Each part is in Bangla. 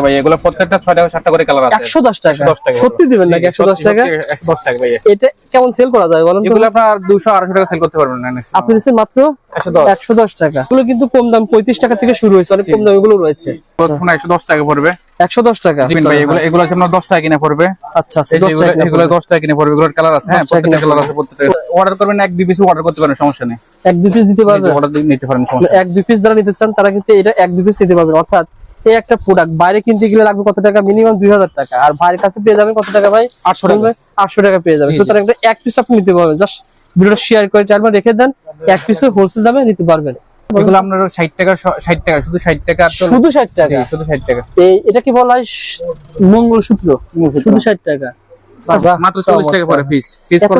ভাই এগুলো প্রত্যেকটা ছয় টাকা করে কালার আছে। টাকা। 110 টাকা সত্যি দিবেন নাকি একশো দশ টাকা? একশো দশ টাকা ভাই এটা কেমন সেল করা যায় বলেন এগুলো আপনার দুশো আড়াইশো টাকা সেল করতে পারবেন না আপনি দিচ্ছেন মাত্র একশো দশ। একশো দশ টাকা। এগুলো কিন্তু কম দাম পঁয়ত্রিশ টাকা থেকে শুরু হয়েছে অনেক কম দাম এগুলো রয়েছে। প্রথমে একশো দশ টাকা পড়বে। একশো দশ টাকা। দিবেন ভাই এগুলো এগুলো আছে আপনার দশ টাকা কিনে পড়বে। আচ্ছা আচ্ছা এগুলো- টাকা এগুলো দশ টাকা কিনে পড়বে এগুলোর কালার আছে হ্যাঁ প্রত্যেকটা কালার আছে প্রত্যেকটা অর্ডার করবেন এক দুই পিস অর্ডার করতে পারেন সমস্যা নেই। এক দুই পিস দিতে পারবে? অর্ডার নিতে পারেন সমস্যা এক দুই পিস যারা নিতে চান তারা কিন্তু এটা এক দুই পিস নিতে পারবেন অর্থাৎ এই একটা প্রোডাক্ট বাইরে কিনতে গেলে লাগবে কত টাকা? মিনিমাম দুই হাজার টাকা। আর ভাইয়ের কাছে পেয়ে যাবেন কত টাকা ভাই? আটশো টাকা। আটশো টাকা পেয়ে যাবেন। সুতরাং এক পিস আপনি নিতে পারবেন। জাস্ট ভিডিওটা শেয়ার করে চারবার রেখে দেন এক পিসে হোলসেল দামে নিতে পারবেন। এগুলো আপনার ষাট টাকা ষাট টাকা শুধু ষাট টাকা শুধু ষাট জি, টাকা শুধু ষাট টাকা। এই এটা কি বলা হয়? মঙ্গলসূত্র। শুধু ষাট টাকা। বাহ, মাত্র টাকা পরে পিস পিস এত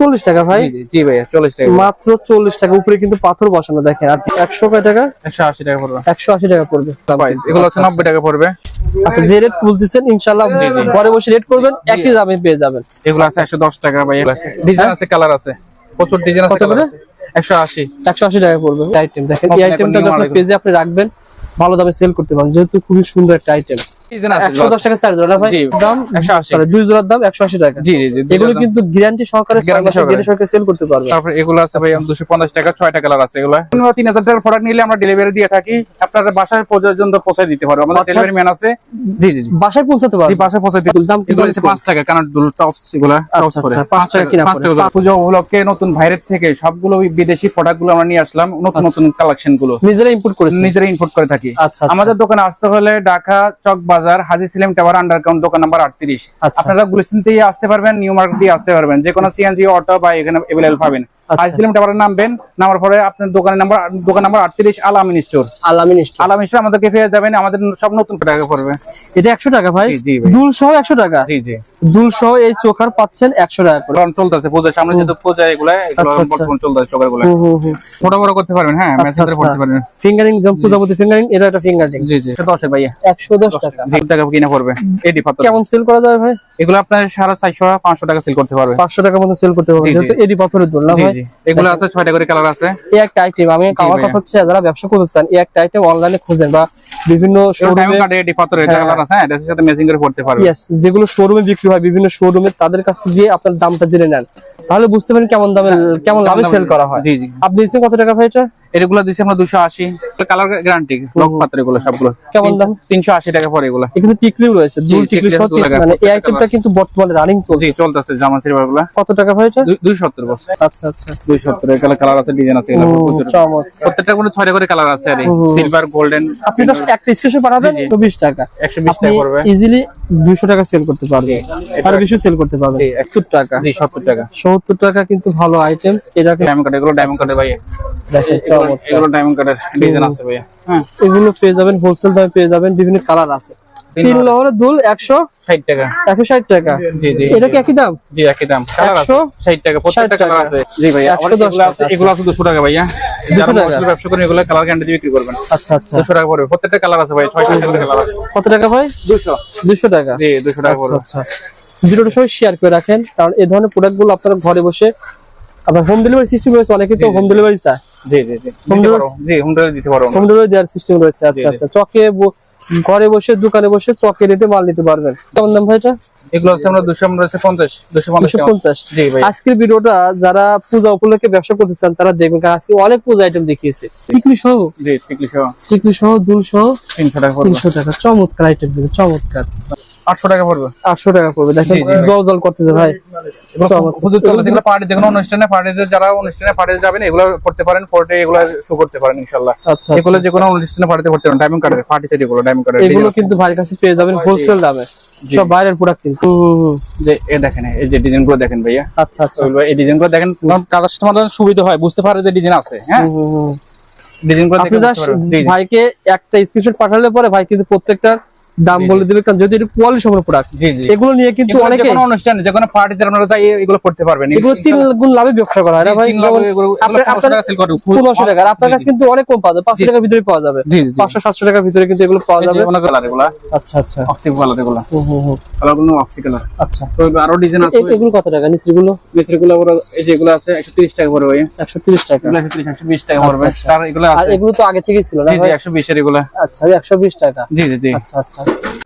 40 টাকা। ভাই? জি টাকা মাত্র চল্লিশ টাকা উপরে কিন্তু পাথর বসানো দেখেন। আর একশো কয় টাকা? টাকা পড়বে। টাকা পড়বে। প্রাইস এগুলো হচ্ছে নব্বই টাকা পড়বে। আচ্ছা যে রেট বলতেছেন ঘরে বসে রেট করবেন একই দামে পেয়ে যাবেন। এগুলো আছে একশো দশ টাকা ভাই ডিজাইন আছে কালার আছে। প্রচুর ডিজাইন আছে কালার আছে। একশো আশি। একশো আশি টাকা পড়বে। আইটেম দেখেন এই আইটেমটা যখন পেজে আপনি রাখবেন ভালো দামে সেল করতে পারেন। যেহেতু খুবই সুন্দর একটা আইটেম ডিজাইন আছে একশো দশ টাকা চার জোড়া ভাই। জি। দাম 180 sorry, দুই জোড়ার দাম একশো আশি টাকা। জি জি জি এগুলো দুইটা দাম। কিন্তু গ্যারান্টি সহকারে ছয় Guarantee মাসের সহকারে। guarantee সহকারে সেল করতে পারবে। তারপরে এগুলো আছে ভাই দুশো পঞ্চাশ টাকা ছয়টা কালার আছে এগুলো। তিন হাজার টাকার প্রোডাক্ট নিলে আমরা ডেলিভারি দিয়ে থাকি। আপনার বাসায় পর্যন্ত পৌঁছে দিতে পারব। আমাদের ডেলিভারি ম্যান আছে। জি জি জি। বাসায় পৌঁছাতে জি বাসায় পৌঁছে দিতে দাম কি এগুলো বলছে? হচ্ছে পাঁচ টাকা কারণ টপস এগুলো টপস আচ্ছা, করে আচ্ছা, পাঁচ টাকা কিনা পাঁচ পড়ে। টাকা। পুজো উপলক্ষে নতুন বাইরের থেকে সবগুলো বিদেশি প্রোডাক্টগুলো আমরা নিয়ে আসলাম। নতুন নতুন কালেকশনগুলো। নিজেরা ইম্পোর্ট করেছে নিজেরা ইম্পোর্ট করে থাকি। আচ্ছা আচ্ছা। আমাদের দোকানে আসতে হলে ঢাকা চক বাজার হাজি সিলেম টাওয়ার আন্ডারগ্রাউন্ড দোকান নাম্বার আটত্রিশ। আচ্ছা। আপনারা গুলিস্তান থেকে আসতে পারবেন নিউ মার্কেট দিয়ে আসতে পারবেন। যে কোনো সিএনজি অটো বা এখানে পাবেন। আচ্ছা। হাজি সিলেম নামবেন নামার পরে আপনার দোকানের নাম্বার দোকান নাম্বার আটত্রিশ আলামিন স্টোর। আলামিন স্টোর। আলামিন স্টোর আমাদেরকে পেয়ে যাবেন আমাদের সব নতুন টাকা পড়বে। এটা একশো টাকা ভাই। দুল সহ একশো টাকা? জি জি। দুল সহ এই চোখার পাচ্ছেন একশো টাকা করে। চলতেছে সামনে যেহেতু পূজা এগুলা আচ্ছা, আচ্ছা। চলতেছে চোখেরগুলা ছোট বড় করতে পারবেন হ্যাঁ পারবেন। ফিঙ্গারিং পূজাপতি ফিঙ্গারিং এটা একটা ফিঙ্গারিং জি জি। দশে ভাইয়া। একশো দশ টাকা। জি টাকা কিনে পড়বে। পাতা কেমন সেল করা যায় ভাই? এগুলো আপনার সাড়ে চারশো পাঁচশো টাকা সেল করতে পারবে। পাঁচশো টাকার মতো সেল করতে জি। এডি পাথরের দোল না ভাই? এগুলো আছে ছয়টা করে কালার আছে। এই একটা আইটেম আমি আমার কথা হচ্ছে যারা ব্যবসা করতে চান এই একটা আইটেম অনলাইনে খুঁজেন বা বিভিন্ন শোরুমে কাটে হ্যাঁ। কালার আছে হ্যাঁ সাথে ম্যাচিং করে পড়তে পারবে यस যেগুলো শোরুমে বিক্রি হয় বিভিন্ন শোরুমে তাদের কাছে গিয়ে আপনার দামটা জেনে নেন। তাহলে বুঝতে পারেন কেমন দামে কেমন লাভে সেল করা হয়। জি জি। আপনি কত টাকা ভাই এটা? এগুলো দিচ্ছি আমরা দুশো আশি। কালার গ্যারান্টি ব্লক পাত্র এগুলো সবগুলো। কেমন দাম? তিনশো আশি টাকা পরে এগুলো। এখানে টিকলিও রয়েছে দুল টিকলি। মানে এই আইটেমটা কিন্তু বর্তমানে রানিং চলছে। চলতেছে জামা কত টাকা এটা দুই সত্তর বস আচ্ছা আচ্ছা। এগুলো কালার আছে ডিজাইন আছে এগুলো চমৎকার। প্রত্যেকটা কোনো ছয়টা করে কালার আছে আর সিলভার গোল্ডেন আপনি জাস্ট একটা স্টেশন পাঠাবেন জি, জি। তো বিশ টাকা। একশো বিশ আপনি টাকা পড়বে। ইজিলি দুইশো টাকা সেল করতে পারবেন। আর বেশি সেল করতে পারবেন। জি, টাকা। জি সত্তর টাকা। সত্তর টাকা কিন্তু ভালো আইটেম এটাকে ডায়মন্ড কার্ড এগুলো ডায়মন্ড কার্ডের ভাই। দেখেন চমৎকার এগুলো ডায়মন্ড কার্ডের ডিজাইন আছে ভাইয়া। হ্যাঁ এগুলো পেয়ে যাবেন হোলসেল দামে পেয়ে যাবেন বিভিন্ন কালার আছে। তিন লহরের দুল একশো ষাট টাকা। একশো ষাট টাকা। জি জি এটা কি একই দাম? জি একই দাম। কালার আছে। ষাট টাকা প্রত্যেকটা কালার আছে। জি ভাইয়া। আবার একশো দশ এগুলো আছে এগুলো আছে দুশো টাকা ভাইয়া। যারা টাকা? মশলা ব্যবসা করেন এগুলো কালার গ্যারান্টি দিয়ে বিক্রি করবেন। আচ্ছা আচ্ছা। দুশো টাকা পড়বে। প্রত্যেকটা কালার আছে ভাই। ছয় সাতটা কালার আছে। কত টাকা ভাই? দুশো। দুশো টাকা। জি দুশো টাকা পড়বে। আচ্ছা। ভিডিওটা সবাই শেয়ার করে রাখেন কারণ এই ধরনের প্রোডাক্টগুলো আপনারা ঘরে বসে আপনার হোম ডেলিভারি সিস্টেম রয়েছে অনেকে তো হোম ডেলিভারি চায়। জি জি জি। Delivery? পারো জি হোম ডেলিভারি দিতে পারো হোম ডেলিভারি দেওয়ার সিস্টেম রয়েছে আচ্ছা। আচ্ছা। চকে ঘরে বসে দোকানে বসে চকে রেটে মাল নিতে পারবেন। কেমন দাম ভাই এটা? এগুলো আছে আমরা দুশো আমরা আছে পঞ্চাশ দুশো পঞ্চাশ জি ভাই আজকের ভিডিওটা যারা পূজা উপলক্ষে ব্যবসা করতে চান তারা দেখবেন কারণ আজকে অনেক পূজা আইটেম দেখিয়েছে। টিকলি সহ? জি টিকলি সহ। টিকলি সহ দুল সহ তিনশো টাকা তিনশো টাকা। চমৎকার আইটেম দেবে চমৎকার। আটশো টাকা পড়বে। আটশো টাকা পড়বে। দেখেন জি, জি, ভাই। জল জল করতেছে ভাই। হুজুর চলছে এগুলো পার্টি যে কোনো অনুষ্ঠানে পার্টিতে যারা অনুষ্ঠানে পার্টিতে যাবেন এগুলো করতে পারেন পরে এগুলো শো করতে পারেন ইনশাল্লাহ এগুলো যে কোনো অনুষ্ঠানে পার্টিতে করতে পারেন ডায়মন্ড কার্ডের পার্টি সেট এগুলো ডায়মন্ড কার্ডের এগুলো কিন্তু ভাইয়ের কাছে পেয়ে যাবেন হোলসেল দামে। সব বাইরের প্রোডাক্ট কিন্তু। হুম, হুম, হুম। যে এ দেখেন এই যে ডিজাইনগুলো দেখেন ভাইয়া। আচ্ছা আচ্ছা। এই ডিজাইনগুলো দেখেন কাস্টমার সুবিধা হয় বুঝতে পারে যে ডিজাইন আছে হ্যাঁ। ডিজাইনগুলো। ভাইকে একটা স্ক্রিনশট পাঠালে পরে ভাই কিন্তু প্রত্যেকটা দাম বলে দিবে কারণ যদি কোয়ালিটি প্রোডাক্ট এগুলো নিয়ে কিন্তু এগুলো যে অনেকে কোনো অনুষ্ঠানে যে কোনো পার্টিতে আপনারা চাই এগুলো করতে পারবেন। এগুলো তিন গুণ লাভে ব্যবসা করা হয় ভাই? এগুলো- এগুলো টাকা আপনার পনেরোশো টাকা। আপনার কাছে কিন্তু অনেক কম পাওয়া যায় পাঁচশো টাকার ভিতরে পাওয়া যাবে। পাঁচশো সাতশো টাকার ভিতরে কিন্তু এগুলো পাওয়া যাবে যে মনে কালার এগুলা। আচ্ছা আচ্ছা। অক্সিভ কালার এগুলা। কালারগুলো অক্সি কালার আচ্ছা। তো আরও ডিজাইন আছে। এগুলো কত টাকা? মিস্ত্রি গুলো ওরা এই যেগুলো আছে একশো তিরিশ টাকা পড়বে একশো তিরিশ টাকা। এগুলো একশো একশো বিশ টাকা পড়বে। আচ্ছা। তার এগুলো আছে। এগুলো তো আগে থেকেই ছিল না একশো বিশের এগুলো। আচ্ছা একশো বিশ টাকা। জি জি জি। আচ্ছা আচ্ছা।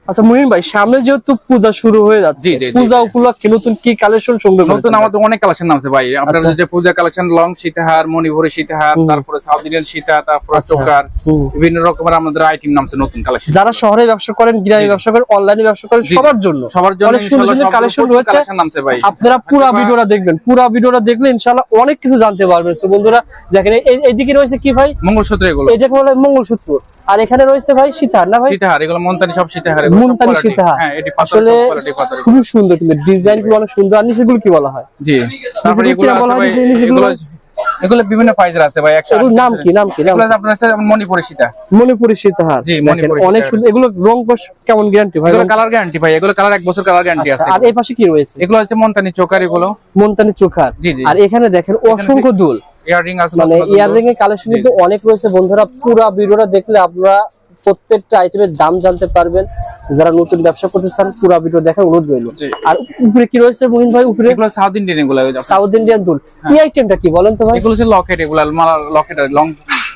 আচ্ছা মুহিন ভাই সামনে যেহেতু পূজা শুরু হয়ে যাচ্ছে পূজা উপলক্ষে নতুন কি কালেকশন সংগ্রহ নতুন আমাদের অনেক কালেকশন নামছে ভাই। আপনার আচ্ছা। যে পূজা কালেকশন লং সীতাহার সীতাহার তারপরে সাউথ ইন্ডিয়ান সীতা তারপরে আচ্ছা। চোকার বিভিন্ন রকমের আমাদের আইটেম নামছে নতুন কালেকশন যারা শহরে ব্যবসা করেন গ্রামে ব্যবসা করেন অনলাইনে ব্যবসা করেন সবার জন্য। সবার জন্য অনেক সুন্দর সুন্দর কালেকশন রয়েছে। নামছে ভাই। আপনারা পুরা আচ্ছা, ভিডিওটা দেখবেন পুরা ভিডিওটা দেখলে ইনশাআল্লাহ অনেক কিছু জানতে পারবেন। বন্ধুরা দেখেন এই- এইদিকে রয়েছে কি ভাই? মঙ্গলসূত্র এগুলো। এটাকে বলে মঙ্গলসূত্র। আর এখানে রয়েছে ভাই সীতার না ভাই? সীতাহার এগুলো মন্তানি সব সীতাহার মুনতানি সীতাহার। হ্যাঁ এটি আসলে খুবই সুন্দর কিন্তু ডিজাইনগুলো অনেক সুন্দর। আর নিচেগুলো কি বলা হয়? জি তারপরে এগুলো বলা হয়? এগুলো এগুলো বিভিন্ন প্রাইজের আছে ভাই একশো নাম কি? নাম কি? নাম আপনার আছে মণিপুরি সীতা মণিপুরি সীতাহার। জি, মণিপুরি অনেক সুন্দর। এগুলো রং কস কেমন গ্যারান্টি ভাই? এগুলো কালার গ্যারান্টি ভাই এগুলো কালার এক বছর কালার গ্যারান্টি আচ্ছা, আছে। আর এই পাশে কি রয়েছে? এগুলো হচ্ছে মন্তানি চোকার এগুলো। মনতানি চোখার জি, জি। আর এখানে দেখেন অসংখ্য দুল। ইয়াররিং আছে মানে ইয়াররিং এর কালেকশন কিন্তু অনেক রয়েছে। বন্ধুরা পুরো ভিডিওটা দেখলে আপনারা প্রত্যেকটা আইটেমের দাম জানতে পারবেন। যারা নতুন ব্যবসা করতে চান পুরা ভিডিও দেখার অনুরোধ রইল। আর উপরে কি রয়েছে মোহিন ভাই উপরে? এগুলো সাউথ ইন্ডিয়ান এগুলো সাউথ ইন্ডিয়ান দুল। এই আইটেমটা কি বলেন তো ভাই? এগুলো হচ্ছে লকেট এগুলো মালা লকেট লং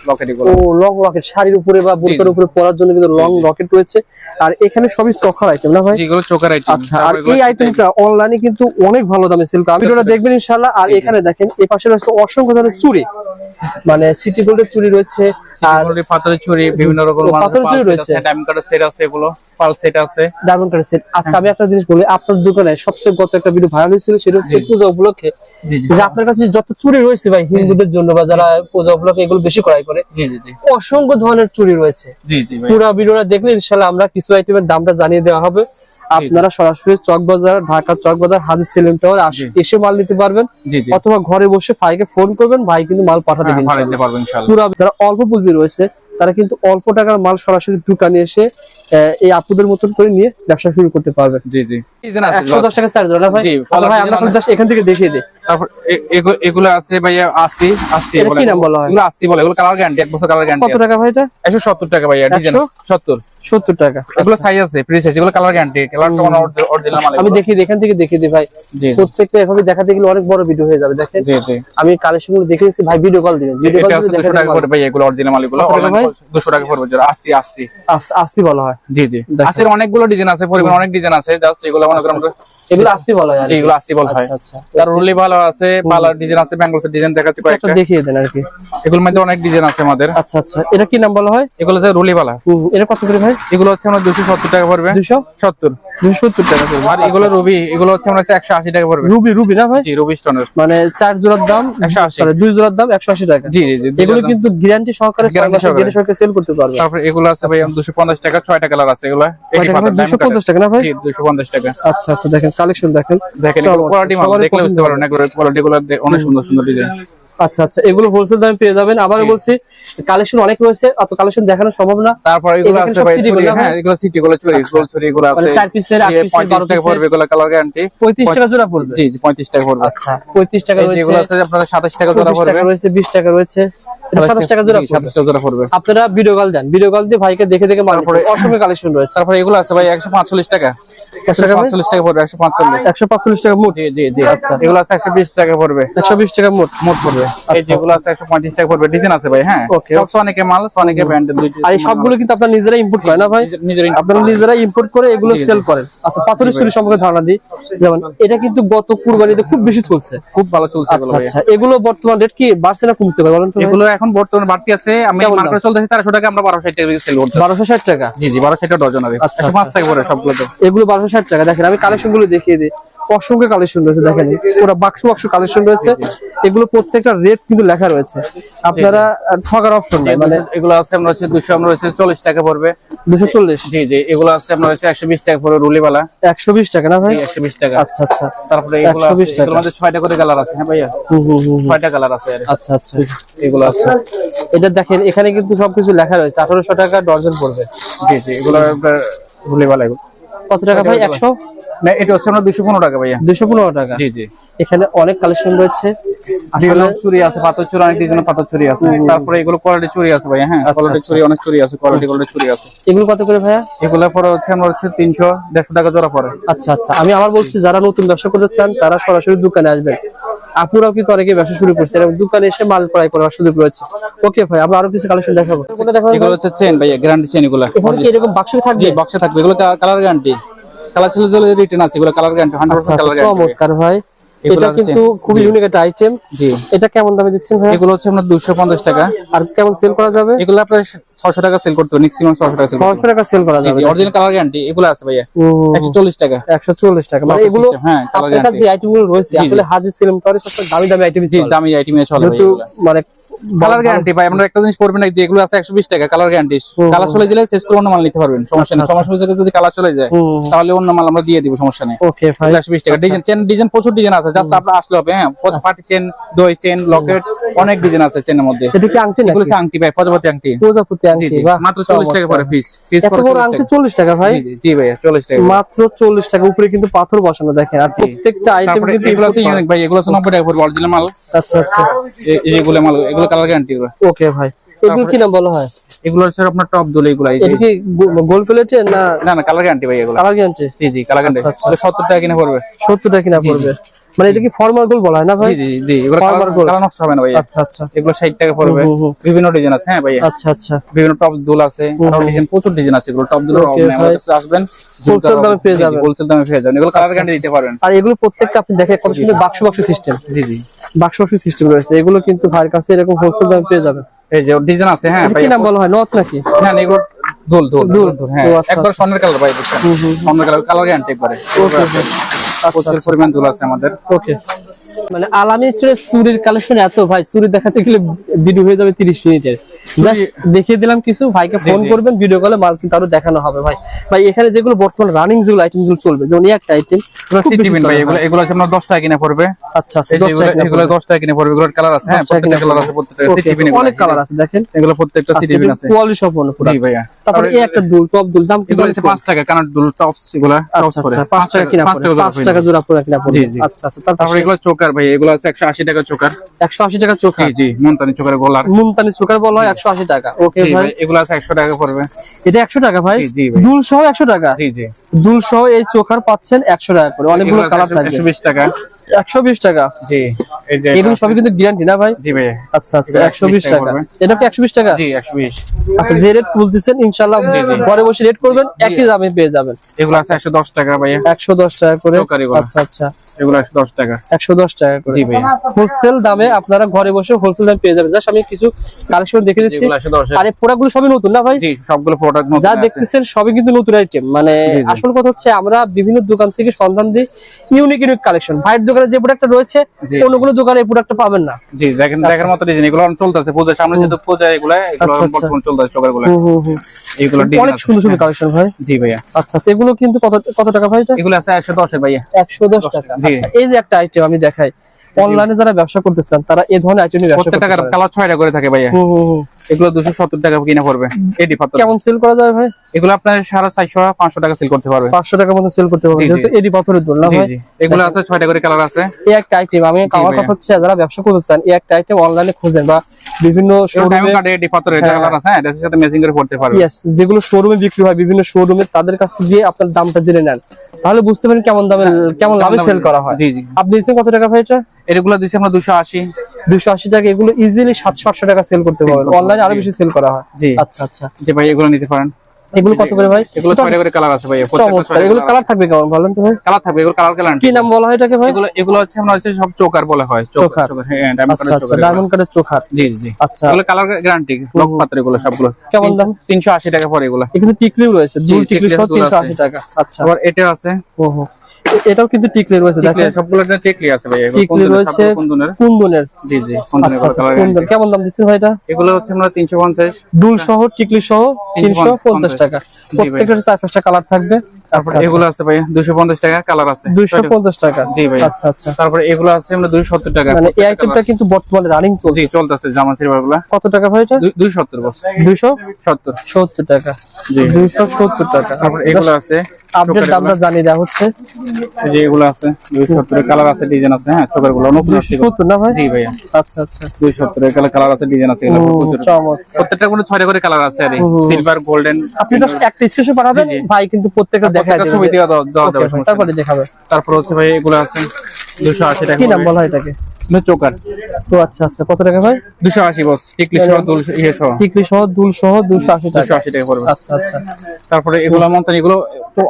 লকেট এগুলো। ও লং রকেট শাড়ির উপরে বা বোরকার উপরে পরার জন্য কিন্তু লং রকেট রয়েছে। আর এখানে সবই চখার আইটেম না ভাই? যেগুলো চোকার আইটেম আচ্ছা আর এই আইটেমটা অনলাইনে কিন্তু অনেক ভালো দামে সেল করে। ভিডিওটা দেখবেন ইনশাআল্লাহ। আর এখানে দেখেন এই পাশে রয়েছে অসংখ্য ধরনের চুড়ি। মানে সিটি গোল্ডের চুড়ি রয়েছে। আর পাথরের চুরি বিভিন্ন রকম পাথরের চুড়ি রয়েছে। ডায়মন্ড কাটার সেট আছে এগুলো পাল সেট আছে। ডায়মন্ড কাটের সেট আচ্ছা আমি একটা জিনিস বলি আপনার দোকানে সবচেয়ে গত একটা ভিডিও ভাইরাল হয়েছিল সেটা হচ্ছে পূজা উপলক্ষে যে আপনার কাছে যত চুরি রয়েছে ভাই হিন্দুদের জন্য বা যারা পূজা উপলক্ষে এগুলো বেশি ক্রয় করে অসংখ্য ধরনের চুরি রয়েছে। ভিডিওটা দেখলে ইনশাল্লাহ আমরা কিছু আইটেমের দামটা জানিয়ে দেওয়া হবে। আপনারা সরাসরি চক বাজার ঢাকা চক বাজার হাজির সেলিম টাওয়ার এসে মাল নিতে পারবেন। অথবা ঘরে বসে ভাইকে ফোন করবেন ভাই কিন্তু মাল পাঠাতে পারবেন ভালো দিতে পারব ইনশাআল্লাহ। পুরো যারা অল্প পুঁজি রয়েছে তারা কিন্তু অল্প টাকার মাল সরাসরি দোকানে এসে এই আপুদের মতন করে নিয়ে ব্যবসা শুরু করতে পারবেন জি জি। একশো দশ টাকা চার্জ ভাই। আচ্ছা ভাই আমরা এখান থেকে দেখিয়ে দিই। তারপর এ- এগু- এগুলো আছে ভাইয়া আস্তি আস্তি কি নাম বলা হয়? এগুলো আস্তি বলে এগুলো কালার গ্যারান্টি এক বছর কালার গ্যারান্টি কত টাকা ভাই এটা? একশো সত্তর টাকা ভাইয়া ডিজাইন 100? সত্তর। সত্তর টাকা। এগুলো সাইজ আছে প্রি সাইজ এগুলো কালার গ্যারান্টি কালারটা অরিজিনাল মাল আমি দেখি এখান থেকে দেখিয়ে দিই ভাই। প্রত্যেকটা এভাবে দেখাতে গেলে অনেক বড় ভিডিও হয়ে যাবে দেখেন। জি জি। আমি কালেকশনগুলো দেখে নিচ্ছি ভাই ভিডিও কল দিবেন। ভিডিও কল টাকা পারবেন। ভাই এগুলো অরিজিনাল মাল এগুলো ভাই? দুশো টাকা পড়বে যারা আস্তি আস্তি। আস্তি বলা হয়। জি জি। আস্তির অনেকগুলো ডিজাইন আছে পরিমাণ অনেক ডিজাইন আছে জাস্ট এগুলো মনে করেন এগুলো আস্তি বলা হয় আর। এগুলো আস্তি বলা হয়। আচ্ছা আচ্ছা। তার রুলি ভালো আছে পালার ডিজাইন আছে ব্যাঙ্গলসের ডিজাইন দেখাচ্ছি কয়েকটা। দেখিয়ে দেন আর কি। এগুলোর মধ্যে অনেক ডিজাইন আছে আমাদের। আচ্ছা আচ্ছা। এটা কি নাম বলা হয়? এগুলো হচ্ছে রুলি বালা এটা কত করে ভাই? এগুলো হচ্ছে আমরা দুশো সত্তর টাকা পড়বে। দুশো? সত্তর। দুশো সত্তর টাকা করে। আর এগুলো রুবি এগুলো হচ্ছে আমরা একশো আশি টাকা পড়বে। রুবি রুবি না ভাই? জি রুবি স্টোনের মানে চার জোড়ার দাম 180 sorry, দুই জোড়ার দাম একশো আশি টাকা। জি জি এগুলো কিন্তু গ্যারান্টি সহকারে ছয় সহকারে। Guarantee সেল করতে পারবে। তারপরে এগুলো আছে ভাই দুশো পঞ্চাশ টাকা ছয়টা কালার আছে এগুলো। কয় টাকা ভাই? দুশো পঞ্চাশ টাকা না ভাই? জি দুশো পঞ্চাশ টাকা। আচ্ছা আচ্ছা দেখেন কালেকশন দেখেন। দেখেন কোয়ালিটি মাল দেখলে বুঝতে পারবেন এগুলো কোয়ালিটি গুলো অনেক সুন্দর সুন্দর ডিজাইন আচ্ছা আচ্ছা এগুলো হোলসেল দামে পেয়ে যাবেন। আবার বলছি কালেকশন অনেক রয়েছে অত কালেকশন দেখানো সম্ভব না। তারপর এগুলো এগুলো আছে ভাই city গুলো হ্যাঁ? এগুলো সিটি গুলো চুড়ি গোল চুড়ি গুলো মানে আছে। চার পিসের আট জি, পিসের 35 টাকা পড়বে এগুলো কালার গ্যারান্টি পঁয়ত্রিশ টাকা জোড়া পড়বে। জি জি পঁয়ত্রিশ টাকা পড়বে। আচ্ছা। পঁয়ত্রিশ টাকা এই রয়েছে। যেগুলো আছে আপনার সাতাশ টাকা জোড়া পড়বে টাকা রয়েছে বিশ টাকা রয়েছে। সাতাশ টাকা জোড়া পড়বে। সাতাশ টাকা জোড়া পড়বে। আপনারা ভিডিও কল দেন। ভিডিও কল দিয়ে ভাইকে দেখে দেখে মাল পড়ে অসংখ্য কালেকশন রয়েছে। তারপরে এগুলো আছে ভাই একশো পাঁচচল্লিশ টাকা। একশো টাকা ভাই? পাঁচচল্লিশ টাকা পড়বে একশো পাঁচচল্লিশ। একশো পাঁচচল্লিশ টাকা মোট? জি জি জি। আচ্ছা। এগুলো আছে একশো বিশ টাকা পড়বে। একশো বিশ টাকা মোট? মোট পড়বে। এই যেগুলো আছে একশো পঁয়ত্রিশ টাকা পড়বে। ডিজাইন আছে ভাই হ্যাঁ? সব সনিকে মাল সনিকে ব্র্যান্ডের দুইটি আর এই সবগুলো কিন্তু আপনারা নিজেরা ইম্পোর্ট করেন না ভাই? নিজের- নিজের আপনারা নিজেরা ইম্পোর্ট করে এগুলো জি, জি। সেল করেন। আচ্ছা পাথরের চুরি সম্পর্কে ধারণা দিই। যেমন এটা কিন্তু গত কুরবানিতে খুব বেশি চলছে। খুব ভালো চলছে এগুলো আচ্ছা আচ্ছা। এগুলো বর্তমান রেট কি বাড়ছে না কমছে ভাই বলেন তো এগুলো এখন বর্তমানে বাড়তি আছে। আমি মার্কেটে চলতেছি তেরোশো টাকা আমরা টাকা সেল করছি। বারোশো ষাট টাকা? জি জি বারোশো টাকা ডজন আছে আচ্ছা, পাঁচ টাকা পড়ে সবগুলো এগুলো বারোশো ষাট টাকা। দেখেন আমি কালেকশনগুলো দেখিয়ে দিই। অসংখ্য কালেকশন রয়েছে দেখেন। পুরো বাক্স বাক্স কালেকশন রয়েছে। এগুলো প্রত্যেকটা রেট কিন্তু লেখা রয়েছে। আপনারা ঠকার অপশন নাই মানে এগুলো আছে আমরা হচ্ছে দুশো আমরা হচ্ছে চল্লিশ টাকা পড়বে। দুশো চল্লিশ? জি জি এগুলো আছে আপনার হচ্ছে একশো বিশ টাকা পড়বে একশো বিশ টাকা না ভাই? একশো বিশ টাকা। আচ্ছা আচ্ছা। তারপরে এগুলো 120 আছে টাকা। এগুলোর মধ্যে ছয়টা করে কালার আছে হ্যাঁ ভাইয়া? হুম হুম হুম কালার আছে আচ্ছা আচ্ছা। এগুলো আছে। এটা দেখেন এখানে কিন্তু সবকিছু লেখা রয়েছে। আঠারোশো টাকা ডর্জন পড়বে। জি জি এগুলো আপনার রুলিবালা এগুলো। কত টাকা ভাই? না এটা হচ্ছে আমরা দুশো পনেরো টাকা ভাইয়া। দুশো পনেরো টাকা। জি জি। এখানে অনেক কালেকশন রয়েছে। আসলে চুরি আছে পাথর চুরি অনেক ডিজাইনের পাথর চুরি আছে। তারপরে এগুলো কোয়ালিটি চুরি আছে ভাইয়া হ্যাঁ কোয়ালিটি আচ্ছা। চুরি অনেক চুরি আছে কোয়ালিটি কোয়ালিটি চুরি আছে। এগুলো কত করে ভাইয়া? এগুলো পরে হচ্ছে আমরা টাকা জোড়া আচ্ছা আচ্ছা। আমি আবার বলছি যারা নতুন ব্যবসা করতে চান তারা সরাসরি দোকানে আসবেন। আপুরাও কিন্তু অনেকে ব্যবসা শুরু করছে এবং দোকানে এসে মাল ক্রয় করার সুযোগ রয়েছে। ওকে ভাই আমরা আরও কিছু কালেকশন দেখাবো। এগুলো হচ্ছে চেন ভাইয়া গ্যারান্টি চেন এগুলো। এরকম বাক্স থাকবে? বক্সে থাকবে। এগুলো কালার গ্যারান্টি কালার ছিল যে রিটার্ন আছে এগুলো কালার গ্যারান্টি আচ্ছা কালার আচ্ছা গ্যারান্টি চমৎকার ভাই। এটা কিন্তু খুবই ইউনিক একটা আইটেম জি। এটা কেমন দামে দিচ্ছেন ভাই? এগুলো হচ্ছে আপনার দুশো পঞ্চাশ টাকা। আর কেমন সেল করা যাবে? এগুলো আপনার ছশো টাকা সেল করতে ম্যাক্সিমাম ছশো টাকা সেল ছয়শো টাকা সেল করা যাবে। অরিজিনাল কালার গ্যারান্টি এগুলো আছে ভাইয়া। একশো চল্লিশ টাকা। একশো চল্লিশ টাকা। মানে এগুলো হ্যাঁ, আপনার কাছে যে আইটেমগুলো রয়েছে। আসলে হাজি সিনেম করে সবচেয়ে দামি দামি আইটেম জি দামি আইটেম চলে যেহেতু মানে কালার গ্যারান্টি ভাই আমরা একটা জিনিস পড়বেন না যে এগুলো আছে একশো বিশ টাকা কালার গ্যারান্টি কালার চলে গেলে শেষ করে অন্য মাল নিতে পারবেন সমস্যা নেই। সমস্যা হচ্ছে যদি কালার চলে যায় তাহলে অন্য মাল আমরা দিয়ে দিব সমস্যা নেই। ওকে ভাই একশো বিশ টাকা। ডিজাইন চেন ডিজাইন প্রচুর ডিজাইন আছে জাস্ট আপনার আসলে হবে হ্যাঁ পার্টি চেন দই চেন লকেট অনেক ডিজাইন আছে চেনের মধ্যে। এটা কি আংটি এগুলো নাকি? হচ্ছে আংটি ভাই প্রজাপতি আংটি। প্রজাপতি আংটি মাত্র চল্লিশ টাকা করে পিস পিস এত বড় আংটি চল্লিশ টাকা ভাই? জি ভাইয়া চল্লিশ টাকা মাত্র চল্লিশ টাকা উপরে কিন্তু পাথর বসানো দেখেন আর প্রত্যেকটা আইটেম কিন্তু এগুলো আছে ইউনিক ভাই এগুলো আছে নব্বই টাকা করে অরিজিনাল মাল। আচ্ছা আচ্ছা। এইগুলো এগুলো মাল এগুলো কালার গ্যারান্টি এগুলো ওকে ভাই। এগুলো কি নাম বলা হয়? এগুলো হচ্ছে আপনার টপ দোলে এগুলো এটা কি গোল প্লেটের না না না কালার গ্যারান্টি ভাই এগুলো। কালার গ্যারান্টি জি জি কালার গ্যারান্টি আচ্ছা, আচ্ছা। সত্তর টাকা কিনে পড়বে। সত্তর টাকা কিনা পড়বে। মানে এটা কি ফর্মাল গোল বলা হয় না ভাই? জি জি এগুলো Former কালার নষ্ট হবে না ভাই আচ্ছা আচ্ছা। এগুলো ষাট টাকা পড়বে। বিভিন্ন ডিজাইন আছে হ্যাঁ ভাইয়া। আচ্ছা আচ্ছা। বিভিন্ন টপ দুল আছে। আরও ডিজাইন প্রচুর ডিজাইন আছে এগুলো। টপ Okay, ভাই। কাছে আসবেন দামে পেয়ে যাবেন। হোলসেল দামে পেয়ে যাবেন। এগুলো কালার গ্যারান্টি দিতে পারবেন আর এগুলো প্রত্যেকটা আপনি দেখেন কত সুন্দর বাক্স বাক্স সিস্টেম জি জি। বাক্স বাক্স সিস্টেম রয়েছে। এগুলো কিন্তু ভাইয়ের কাছে এরকম হোলসেল দামে পেয়ে যাবেন। এই যে ডিজাইন আছে হ্যাঁ কি নাম বলা হয়? নথ নাকি? না না, দুল দোল দোল দুল। হ্যাঁ আচ্ছা, একবার স্বর্ণের কালার ভাই বুঝছেন স্বর্ণের কালার কালার গ্যারান্টি একবারে প্রচুর পরিমাণ দুল আছে আমাদের। ওকে মানে আলামি চুরের চুরির কালেকশন এত ভাই চুরি দেখাতে গেলে ভিডিও হয়ে যাবে তিরিশ মিনিটের। জাস্ট দেখিয়ে দিলাম কিছু ভাইকে ফোন করবেন ভিডিও কলে মাল কিন্তু আরও দেখানো হবে ভাই। ভাই এখানে যেগুলো বর্তমান রানিং যেগুলো আইটেমগুলো চলবে যেমন এই একটা আইটেম এগুলো সিটি বিন ভাই এগুলো এগুলো হচ্ছে আপনার দশ টাকা কিনে পড়বে। আচ্ছা আচ্ছা এগুলো দশ টাকা কিনে পড়বে এগুলোর কালার আছে হ্যাঁ প্রত্যেকটা কালার আছে প্রত্যেকটা অনেক কালার আছে দেখেন। এগুলো প্রত্যেকটা বিন আছে। কোয়ালিটি সম্পূর্ণ পুরো। জি ভাইয়া। তারপরে এই একটা দুল টপ দুল দাম এগুলো হচ্ছে পাঁচ টাকা কানার দুল টপস এগুলো টপস আচ্ছা করে আচ্ছা পাঁচ টাকা কিনা পাঁচ পড়বে টাকা পাঁচ টাকা জোড়া পুরো কিনা পড়বে। আচ্ছা আচ্ছা তারপর এগুলো চোকার ভাই এগুলো আছে একশো আশি টাকা চোকার। একশো আশি টাকা চোখা জি মন্তানি চোকার গোলার। মুমতানি চোখার বলা হয় একশো আশি টাকা। ওকে ভাই এগুলো আছে একশো টাকা পড়বে। এটা একশো টাকা ভাই? দুল সহ একশো টাকা? জি জি। দুল সহ এই চোখার পাচ্ছেন একশো টাকা করে। অনেকগুলো কালার থাকবে। একশো বিশ টাকা। একশো বিশ টাকা? জি এগুলো সবই কিন্তু গ্যারান্টি না ভাই? জি ভাই। আচ্ছা আচ্ছা একশো বিশ টাকা টাকা। এটা কি একশো বিশ টাকা? জি একশো বিশ। আচ্ছা যে রেট তুলতেছেন ইনশাল্লাহ ঘরে বসে রেট করবেন একই দামে পেয়ে যাবেন। এগুলো আছে একশো দশ টাকা ভাইয়া। একশো দশ টাকা করে। চোকার আচ্ছা আচ্ছা। এগুলো একশো দশ টাকা। একশো দশ টাকা করে। জি ভাইয়া। হোলসেল দামে আপনারা ঘরে বসে হোলসেল দামে পেয়ে যাবেন। জাস্ট আমি কিছু কালেকশন দেখে দিচ্ছি। এগুলো একশো দশ আর এই প্রোডাক্টগুলো সবই নতুন না ভাই? জি সবগুলো প্রোডাক্ট নতুন আছে। দেখতেছেন সবই কিন্তু নতুন আইটেম মানে জি, জি। আসল কথা হচ্ছে আমরা বিভিন্ন দোকান থেকে সন্ধান দিই। ইউনিক ইউনিক কালেকশন ভাইয়ের দোকানে যে প্রোডাক্টটা রয়েছে। অন্য কোনো দোকানে এই প্রোডাক্টটা পাবেন না। জি দেখেন দেখার মতো ডিজাইন এগুলো চলতেছে। পূজা সামনে যেহেতু পূজা এগুলো এগুলো আচ্ছা, আচ্ছা। বর্তমান চলতেছে। এগুলো অনেক সুন্দর সুন্দর কালেকশন ভাই। জি ভাইয়া। আচ্ছা আচ্ছা। এগুলো কিন্তু কত কত টাকা ভাই এগুলো আছে একশো দশে ভাইয়া। একশো দশ টাকা। জি। আচ্ছা এই যে একটা আইটেম আমি দেখাই। অনলাইনে যারা ব্যবসা করতে চান তারা এই ধরনের আইটেম ব্যবসা প্রত্যেক করতে টাকার পারে। কালার ছয়টা করে থাকে ভাইয়া। এগুলো দুশো সত্তর টাকা কিনে পড়বে। কেমন সেল করা যায় ভাই? এগুলো আপনার সাড়ে চারশো পাঁচশো টাকা সেল করতে পারবে। পাঁচশো টাকার মতো সেল করতে এডি পাথরের দোল না এগুলো আছে ছয়টা করে কালার আছে। এই একটা আইটেম আমি আমার কথা হচ্ছে যারা ব্যবসা করতে চান এই একটা আইটেম অনলাইনে খুঁজেন বা বিভিন্ন হ্যাঁ। হ্যাঁ পারবে। যেগুলো শোরুমে বিক্রি হয় বিভিন্ন শোরুমে তাদের কাছে গিয়ে আপনার দামটা জেনে নেন। তাহলে বুঝতে পারেন কেমন দামে কেমন লাভে দামে- সেল করা হয়। আপনি দিচ্ছেন কত টাকা ভাই এটা? এগুলো দিচ্ছি আমরা দুশো আশি। দুশো আশি টাকা এগুলো ইজিলি সাতশো আটশো টাকা সেল করতে পারবেন। করতে অনলাইনে আরও বেশি সেল করা হয়। জি। আচ্ছা আচ্ছা। যে ভাই এগুলো নিতে পারেন। এগুলো কত করে ভাই? এগুলো ছয়টা করে কালার আছে ভাই চমৎকার। এগুলো কালার থাকবে কেমন বলেন তো ভাই? কালার থাকবে এগুলো কালার কালার কি নাম বলা হয় এটাকে ভাই? এগুলো এগুলো হচ্ছে আমরা হচ্ছে সব চোকার বলা হয় চোকার। হ্যাঁ ডায়মন্ড আচ্ছা আচ্ছা চোকার ডায়মন্ড কার্ডের চোখার জি জি আচ্ছা। এগুলো কালার গ্যারান্টি লক পাত্র এগুলো সবগুলো। কেমন দাম? তিনশো আশি টাকা পরে এগুলো। এখানে টিকলিও রয়েছে দুল টিকলি টিকলি সহ দুল তিনশো আছে। আশি টাকা। আচ্ছা। আবার এটা আছে। ও হো এ- এটাও কিন্তু টিকলি রয়েছে দেখেন? সবগুলো টিকলি আছে ভাই টিকলি রয়েছে কোনদনের। জি জি আচ্ছা আচ্ছা কুন্দন। কেমন দাম দিচ্ছেন ভাই এটা এগুলো হচ্ছে আমরা 350 দুল সহ টিকলি সহ তিনশো পঞ্চাশ টাকা। প্রত্যেকটা চার পাঁচটা কালার থাকবে। তারপর এগুলো আছে ভাই 250 টাকা কালার আছে। দুইশো পঞ্চাশ টাকা? জি ভাই। আচ্ছা আচ্ছা। তারপর এগুলো আছে আমরা 270 টাকা মানে এই আইটেমটা কিন্তু বর্তমানে রানিং colour। জি চলতেছে জামা সিলভার কত টাকা ভাই এটা? 270 বস দুইশো 70 টাকা। জি। দুইশো সত্তর টাকা। তারপর আচ্ছা, এগুলো আছে আপডেট দামটা জানিয়ে দেওয়া হচ্ছে। যে এগুলো আছে 270 কালার আছে ডিজাইন আছে হ্যাঁ চোখেরগুলো নতুন দুইশো আসছে এগুলো। সত্তর না ভাই? জি ভাইয়া। আচ্ছা আচ্ছা। 270 এর কালার আছে ডিজাইন আছে এগুলো হুম, প্রচুর। চমৎকার। প্রত্যেকটা কোনো ছয়টা করে কালার আছে আর সিলভার গোল্ডেন আপনি তো একটা স্টেশন পাঠাবেন। ভাই কিন্তু প্রত্যেকটা দেখা ছবি দেওয়া দেওয়া যাবে তারপরে দেখাবে। তারপর হচ্ছে ভাই এগুলো আছে 280 টাকা কি নাম বলা হয় এটাকে? চোকার তো আচ্ছা আচ্ছা। কত টাকা ভাই? 280 বস। টিকলি সহ দুল ইয়ে সহ। টিকলি সহ দুল সহ দুশো আশি টাকা। 280 টাকা পড়বে। আচ্ছা আচ্ছা। তারপরে এগুলো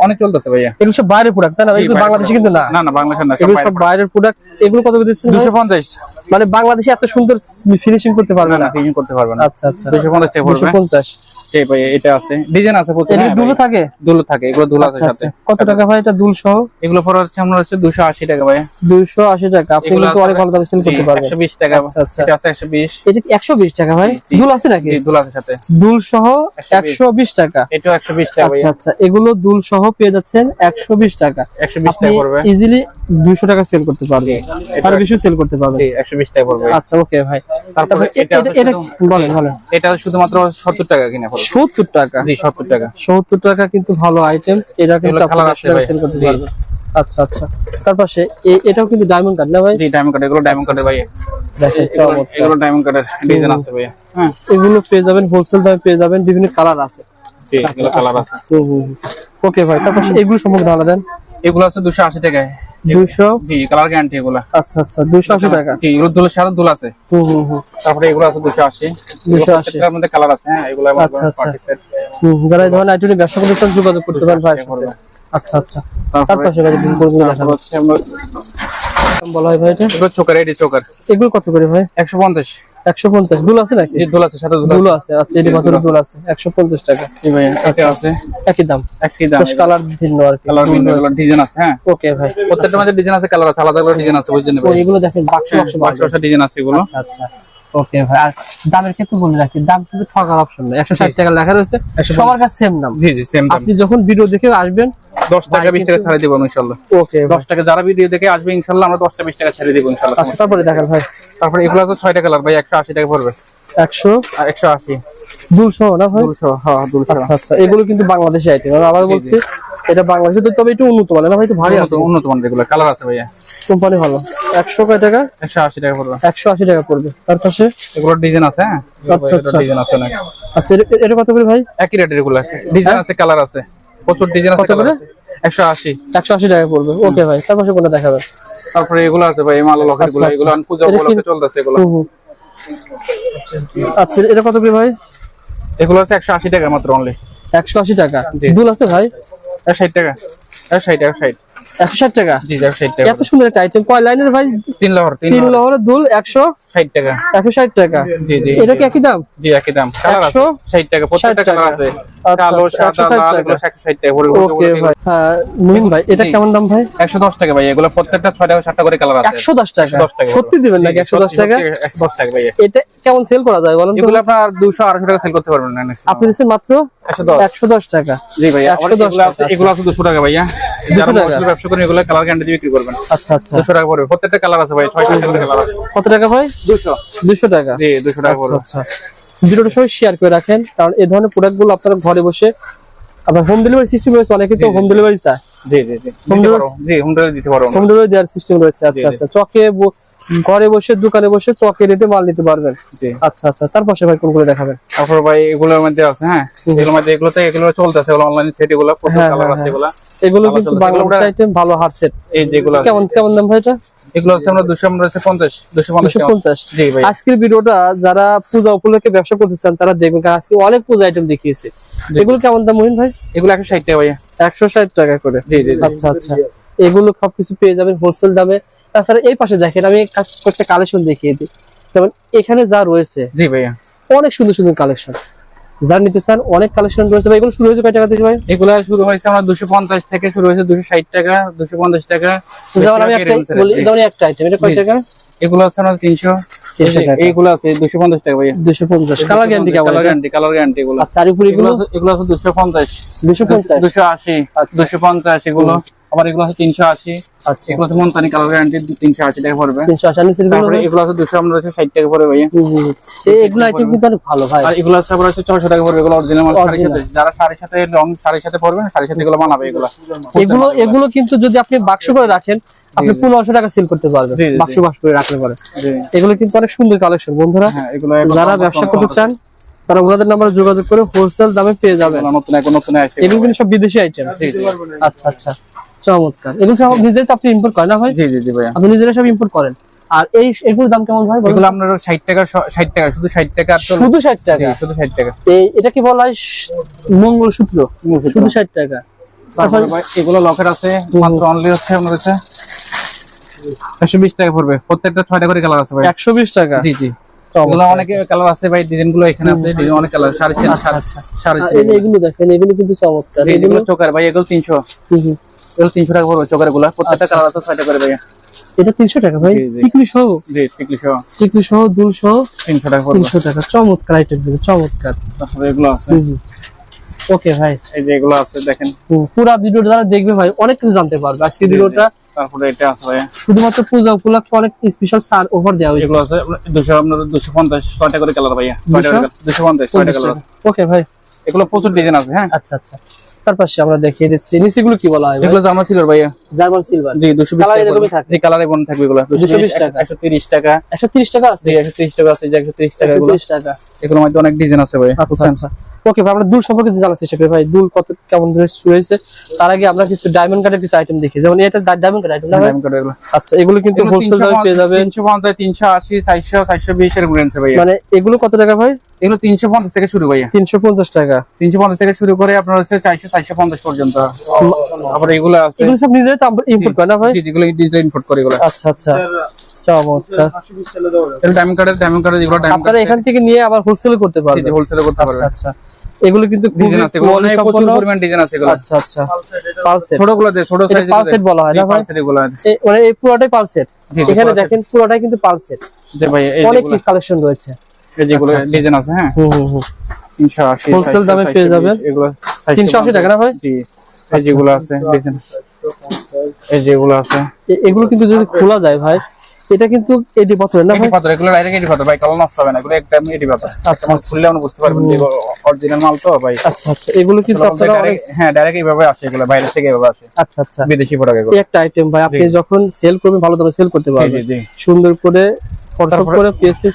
অনেক চলতেছে ভাইয়া। এগুলো সব বাইরের প্রোডাক্ট তাই না? এগুলো বাংলাদেশে কিন্তু না? না না না এগুলো সব বাইরের প্রোডাক্ট এগুলো কত দিচ্ছেন ভাই? 250 মানে বাংলাদেশে এত সুন্দর ফিনিশিং করতে পারবে না ফিনিশিং করতে পারবে না। আচ্ছা আচ্ছা। 250 টাকা দুশো পড়বে পঞ্চাশ। এই ভাই এটা আছে। ডিজাইন আছে প্রচুর হ্যাঁ দুলো থাকে? দুলো থাকে এগুলো দুলো আছে আচ্ছা সাথে। আচ্ছা কত টাকা ভাই এটা দুল সহ? এগুলো পড়ে হচ্ছে আমরা হচ্ছে 280 টাকা ভাই। দুইশো আশি টাকা। আপনি কিন্তু অনেক ভালো দামে সেল করতে পারবেন 120 টাকা। আচ্ছা, আচ্ছা। এটা আছে 120 এটা একশো বিশ টাকা ভাই? দুল আছে নাকি? দুলো আছে সাথে। দুল সহ 120 টাকা। এটাও 120 টাকা আচ্ছা আচ্ছা। এগুলো দুল সহ পেয়ে যাচ্ছেন একশো বিশ টাকা। 120 টাকা পড়বে। ইজিলি দুইশো টাকা সেল করতে পারবেন। এটা আর বেশি সেল করতে পারবেন। জি 120 টাকা পড়বে। আচ্ছা ওকে ভাই। তারপরে এটা এটা এটা বলেন বলেন। এটা শুধুমাত্র 70 টাকা কিনে পড়বে। সত্তর টাকা? জি 70 টাকা। সত্তর টাকা কিন্তু ভালো আইটেম এটা কিন্তু এগুলো আপনি colour একশো আছে টাকা ভাই। সেল করতে। পারবেন। আচ্ছা আচ্ছা। তার পাশে এটাও কিন্তু ডায়মন্ড কাট না ভাই? জি ডায়মন্ড কাট এগুলো ডায়মন্ড কাটের ভাই এগুলো- ডায়মন্ড কাটের ডিজাইন আছে ভাই হ্যাঁ। এগুলো পেয়ে যাবেন হোলসেল দামে পেয়ে যাবেন বিভিন্ন কালার আছে। জি এগুলো কালার আছে। ওকে ভাই তারপর এগুলো সম্পর্কে ধারণা দেন। এগুলো আছে 280 টাকায়। দুইশো জি কালার গ্যারান্টি এগুলো। আচ্ছা আচ্ছা দুইশো আশি টাকা। জি এগুলো দুলের সাথে দুল আছে। হুম হুম হুম। তারপরে এগুলো আছে 280 280 এর মধ্যে কালার আছে হ্যাঁ এগুলো আচ্ছা, আচ্ছা। পার্টি সেট হুম, যারা এই ধরনের আইটেম ব্যবসা করতে চান যোগাযোগ করতে পারেন পড়বে। আচ্ছা আচ্ছা। তার পাশে ভাই দিন করে দেখান। তারপর হচ্ছে আমরা বলা হয় ভাই এটা? এগুলো চোকার এডি চোকার। এগুলো কত করে ভাই? 150 একশো পঞ্চাশ। দুল আছে নাকি? দুল আছে সাথে দুল দুল আছে আছে আচ্ছা এটি মাত্র দুল আছে। একশো পঞ্চাশ টাকা। জি ভাই এটা আছে। একই দাম। একই দাম। জাস্ট কালার ভিন্ন আর কি। কালার ভিন্ন এগুলো ডিজাইন আছে হ্যাঁ। ওকে ভাই। প্রত্যেকটার মধ্যে ডিজাইন আছে কালার আছে আলাদা আলাদা ডিজাইন আছে বুঝছেন তো এগুলো দেখেন বাক্স বাক্স বাক্স বাক্স ডিজাইন আছে এগুলো। আচ্ছা আচ্ছা। ওকে ভাই। আর দামের ক্ষেত্রে বলে রাখি দাম কিন্তু ঠকার অপশন একশো ষাট টাকা লেখা রয়েছে। 160 সবার কাছে সেম দাম। জি জি সেম দাম। আপনি যখন ভিডিও দেখে আসবেন 10 টাকা 20 টাকা ছাড়ে দেব ইনশাআল্লাহ ওকে 10 টাকা যারা ভিডিও দেখে আসবে ইনশাআল্লাহ আমরা 10 টাকা 20 টাকা ছেড়ে দেব ইনশাআল্লাহ আচ্ছা তারপরে দেখেন ভাই। তারপরে এগুলো আছে 6 টাকা কালার ভাই 180 টাকা পড়বে। একশো? আর 180 দুশো না ভাই? 200 হ্যাঁ 200 আচ্ছা আচ্ছা এগুলো কিন্তু বাংলাদেশি আইটেম আবার বলছি এটা বাংলাদেশে তো তবে একটু উন্নত মানে না ভাই একটু ভারী আছে। উন্নত মানের এগুলো কালার আছে ভাইয়া। কোম্পানি ভালো। একশো কয় টাকা? 180 টাকা পড়বে। একশো আশি টাকা পড়বে। তার পাশে? এগুলো ডিজাইন আছে হ্যাঁ? আচ্ছা, আচ্ছা। ডিজাইন আছে না আচ্ছা এটা- কত করে ভাই? একই রেটের এগুলো। ডিজাইন আছে কালার আছে। প্রচুর ডিজাইন আছে কালার করে? একশো আশি। একশো আশি টাকা পড়বে। ওকে ভাই তারপর সেগুলো দেখা যাবে তারপরে এগুলো আছে ভাই মালা আচ্ছা, লকেটগুলো আচ্ছা। এগুলো পূজা উপলক্ষে চলতেছে এগুলো। আচ্ছা এটা কত করে ভাই? এগুলো আছে একশো আশি টাকা মাত্র অনলি একশো আশি টাকা। দুল আছে ভাই? ষাট টাকা। ষাট টাকা ষাট। 160 টাকা। জি 160 টাকা। এত সুন্দর লাইনের ভাই? তিন লহর তিন লহর। দুল 160 টাকা। 160 টাকা। জি জি এটা কি একই দাম? জি একই দাম। কালার আছে। টাকা। প্রত্যেকটা টাকা। আচ্ছা, আচ্ছা, ভাই। মুহিন হ্যাঁ, ভাই কেমন দাম ভাই? 110 টাকা ভাই। এগুলো প্রত্যেকটা 6 টাকা করে কালার আছে। 110 টাকা। 110 টাকা। সত্যি দিবেন নাকি 110 টাকা? 110 টাকা ভাই। এটা কেমন সেল করা যায় বলেন এগুলো আপনার 200 250 টাকা সেল করতে পারবেন না আপনি দিচ্ছেন মাত্র 110 110 টাকা। জি ভাই এগুলো আছে 200 টাকা ভাইয়া। ব্যবসা এগুলো কালার গ্যারান্টি দিয়ে বিক্রি করবেন। আচ্ছা আচ্ছা। 200 টাকা পড়বে। প্রত্যেকটা কালার আছে ভাই 6 7 করে কালার আছে। কত টাকা ভাই? 200 200 টাকা? জি 200 টাকা পড়বে। আচ্ছা ভিডিওটা সবাই শেয়ার করে রাখেন কারণ এই ধরনের প্রোডাক্টগুলো আপনারা ঘরে বসে আপনার হোম ডেলিভারি সিস্টেম রয়েছে অনেকে তো হোম ডেলিভারি চায়। জি জি জি। হোম ডেলিভারি দিতে পারো। হোম ডেলিভারি দেওয়ার সিস্টেম রয়েছে। আচ্ছা। আচ্ছা। চকে ঘরে বসে দোকানে বসে চকে রেটে মাল নিতে পারবেন। আচ্ছা আচ্ছা তার পাশে ভাই কোনগুলো দেখাবেন? তারপর ভাই এগুলোর মধ্যে আছে হ্যাঁ? এগুলোর মধ্যে এগুলোতে এগুলো চলতেছে এগুলো অনলাইন সেট এগুলো প্রচুর হ্যাঁ, কালার হ্যাঁ, আছে এগুলো। এগুলো কিন্তু আইটেম ভালো হার সেট এই যেগুলো কেমন কেমন দাম ভাই এটা? এগুলো হচ্ছে আমরা 200 আমরা হচ্ছে 50 250 দুশো পঞ্চাশ। জি ভাই। আজকের ভিডিওটা যারা পূজা উপলক্ষে ব্যবসা করতে চান তারা দেখবেন কারণ আজকে অনেক পূজা আইটেম দেখিয়েছে। এগুলো কেমন দাম মহিন ভাই? এগুলো 160 টাকা একশো ষাট টাকা করে। জি জি জি। আচ্ছা আচ্ছা। এগুলো সবকিছু পেয়ে যাবেন হোলসেল দামে। তাছাড়া এই পাশে দেখেন আমি কাজ কয়েকটা কালেকশন দেখিয়ে দিই। যেমন এখানে যা রয়েছে জি ভাইয়া। অনেক সুন্দর সুন্দর কালেকশন যারা নিতে চান অনেক কালেকশন রয়েছে ভাই। এগুলো শুরু হয়েছে কয় টাকা থেকে ভাই? এগুলা শুরু হয়েছে আমরা দুশো পঞ্চাশ থেকে শুরু হয়েছে দুশো ষাট টাকা দুশো পঞ্চাশ টাকা। যেমন আমি একটা আছে। যেমন একটা আইটেম এটা কয় টাকা? এগুলো হচ্ছে আমরা তিনশো। 300 এইগুলো আছে দুশো পঞ্চাশ টাকা ভাইয়া। দুশো পঞ্চাশ। কালার গ্যারান্টি কেমন কালার গ্যারান্টি কালার গ্যারান্টি এগুলো। আর চারি উপরে এগুলো? এগুলো আছে- দুশো পঞ্চাশ। দুশো পঞ্চাশ। দুশো আশি আচ্ছা। দুশো পঞ্চাশ এগুলো। আবার এগুলো আছে তিনশো আশি আচ্ছা। এগুলো আছে মন্তানি কালার গ্যারান্টি তিনশো আশি টাকা পড়বে। তিনশো আশি নিচের তারপরে এগুলো আছে দুশো আমরা ষাট টাকা পড়বে ভাইয়া। হুম, হুম, হুম। এই- এগুলো আইটেম কিন্তু অনেক ভালো ভাই। আর এগুলো আছে আবার হচ্ছে ছশো টাকা পড়বে এগুলো অরিজিনাল মাল শাড়ির সাথে। যারা শাড়ির সাথে রং শাড়ির সাথে পড়বে শাড়ির সাথে এগুলো বানাবে এগুলো। এগুলো এগুলো কিন্তু যদি আপনি বাক্স করে রাখেন আপনি পনেরোশো টাকা সেল করতে পারবেন। বাক্স বাক্স করে রাখলে পরে। এগুলো কিন্তু অনেক সুন্দর কালেকশন বন্ধুরা হ্যাঁ যারা ব্যবসা করতে চান তারা ওনাদের নাম্বারে যোগাযোগ করে হোলসেল দামে পেয়ে যাবেন। নতুন এখন নতুন এগুলো কিন্তু সব বিদেশি আইটেম আচ্ছা আচ্ছা। চমৎকার। এগুলো সব নিজেই তো আপনি ইম্পোর্ট করেন না ভাই? জি জি জি ভাইয়া। আপনি নিজেরা সব ইম্পোর্ট করেন। আর এই এগুলোর দাম কেমন ভাই এগুলো আপনার ষাট টাকা ষাট টাকা শুধু ষাট টাকা আর চল্লিশ- শুধু ষাট জি, টাকা শুধু ষাট টাকা। এই এটা কি বলা হয়? মঙ্গলসূত্র। শুধু ষাট টাকা। তারপরে এগুলো লকের আছে মাত্র অনলি হচ্ছে আপনার একশো বিশ টাকা পড়বে। প্রত্যেকটা করে কালার আছে ভাই। একশো বিশ টাকা। জি জি। এগুলো অনেক কালার আছে ভাই ডিজাইনগুলো এখানে আছে ডিজাইন অনেক কালার সাড়ে তিন আচ্ছা, আচ্ছা। সাড়ে আর তিন এই- এগুলো দেখেন এগুলো কিন্তু চমৎকার। এগুলো চোকার ভাই এগুলো তিনশো। হুম, হুম। এগুলো তিনশো টাকা পড়বে চোকারগুলা। প্রত্যেকটা কালার আছে ছয়টা করে ভাইয়া এটা তিনশো টাকা ভাই। টিকলি সহ? জি টিকলি সহ। টিকলি সহ দুল সহ? তিনশো টাকা পড়বে। তিনশো টাকা। চমৎকার আইটেমগুলো চমৎকার। তারপরে এগুলো আছে। ওকে ভাই। এই যে এগুলো আছে দেখেন। পুরা ভিডিওটা যারা দেখবে ভাই অনেক কিছু জানতে পারবে। আজকে ভিডিওটা তারপরে এটা আছে। ভাইয়া শুধুমাত্র পূজা উপলক্ষে অনেক স্পেশাল সার ওভার দেওয়া হয়েছে। এগুলো আছে ছয়টা করে কালার ভাইয়া। ছয়টা কালার ওকে ভাই। এগুলো প্রচুর ডিজাইন আছে হ্যাঁ? আচ্ছা আচ্ছা। তার পাশে আমরা দেখিয়ে দিচ্ছি। নিচেগুলো কি বলা হয়? এগুলো জামা সিলভার ভাইয়া। জার্মান সিলভার জি দুশো বিশ Colour টাকা এরকমই। থাকে? জি কালারে কোন থাকবে এগুলো। দুশো 220 টাকা। একশো তিরিশ টাকা। একশো তিরিশ টাকা আছে। জি একশো তিরিশ টাকা আছে যে একশো তিরিশ টাকা এগুলো। 130 টাকা। এগুলোর মধ্যে অনেক ডিজাইন আছে ভাই। আচ্ছা বুঝছেন? আচ্ছা। ওকে ভাই আমরা দুল সম্পর্কে জানার চেষ্টা করি ভাই দুল কত কেমন রয়েছে তার আগে আমরা কিছু ডায়মন্ড কার্ডের কিছু আইটেম দেখি যেমন এটা ডায়মন্ড কার্ড আইটেম না ভাই? দামি করে এগুলো। আচ্ছা এগুলো কিন্তু হোলসেল দামে পেয়ে যাবেন। তিনশো পঞ্চাশ তিনশো আশি চারশো চারশো বিশ এর রেঞ্জ ভাইয়া। মানে এগুলো কত টাকা ভাই? এগুলো তিনশো পঞ্চাশ থেকে শুরু তিনশো পঞ্চাশ টাকা। তিনশো পঞ্চাশ থেকে শুরু করে আপনার হচ্ছে চারশো চারশো পঞ্চাশ পর্যন্ত। আবার এগুলো আছে এগুলো সব নিজে তো ইম্পোর্ট করে না ভাই? জি যেগুলো ডিজাইন ইম্পোর্ট করে এগুলো। আচ্ছা আচ্ছা। চমৎকার এগুলো ডায়মন্ড কার্ডের ডায়মন্ড কার্ডের যেগুলো ডায়মন্ড আপনারা এখান থেকে নিয়ে আবার হোলসেল করতে জি হোলসেলে করতে পারবেন। আচ্ছা। এগুলো কিন্তু ডিজাইন আছে এগুলো অনেক প্রচুর পরিমাণ ডিজাইন আছে এগুলো। আচ্ছা আচ্ছা। পালসেট। ছোটগুলো ছোট এটা সাইজ পালসেট বলা হয় না পালসেট এগুলো মানে এই পুরোটাই পালসেট? এখানে দেখেন পুরোটাই কিন্তু পালসেট। ভাই এই অনেক কালেকশন রয়েছে। এই যেগুলো আচ্ছা, আচ্ছা। ডিজাইন আছে হ্যাঁ? হুম হুম হুম। তিনশো আশি Wholesale দামে পেয়ে যাবেন। এগুলো 380 টাকা না ভাই? জি এই যেগুলো আছে ডিজাইন এই যেগুলো আছে। এগুলো কিন্তু যদি খোলা যায় ভাই এটা কিন্তু এডি পাথর না এডি পাথর এগুলো ডাইরেক্ট এডি পাথর। ভাই কালো নষ্ট হবে না এগুলো একদম এডি পাথর। আচ্ছা, মানে খুললে আমরা বুঝতে পারবেন যে অরিজিনাল মাল তো ভাই। আচ্ছা আচ্ছা। এগুলো কিন্তু আপনারা হ্যাঁ ডাইরেক্ট এইভাবে আসে এগুলো বাইরে থেকে এভাবে আসে। আচ্ছা আচ্ছা। বিদেশি প্রোডাক্ট এগুলো। একটা আইটেম ভাই আপনি যখন সেল করবেন ভালো করে সেল করতে পারবেন জি জি। সুন্দর করে ফটোশপ করে পেজে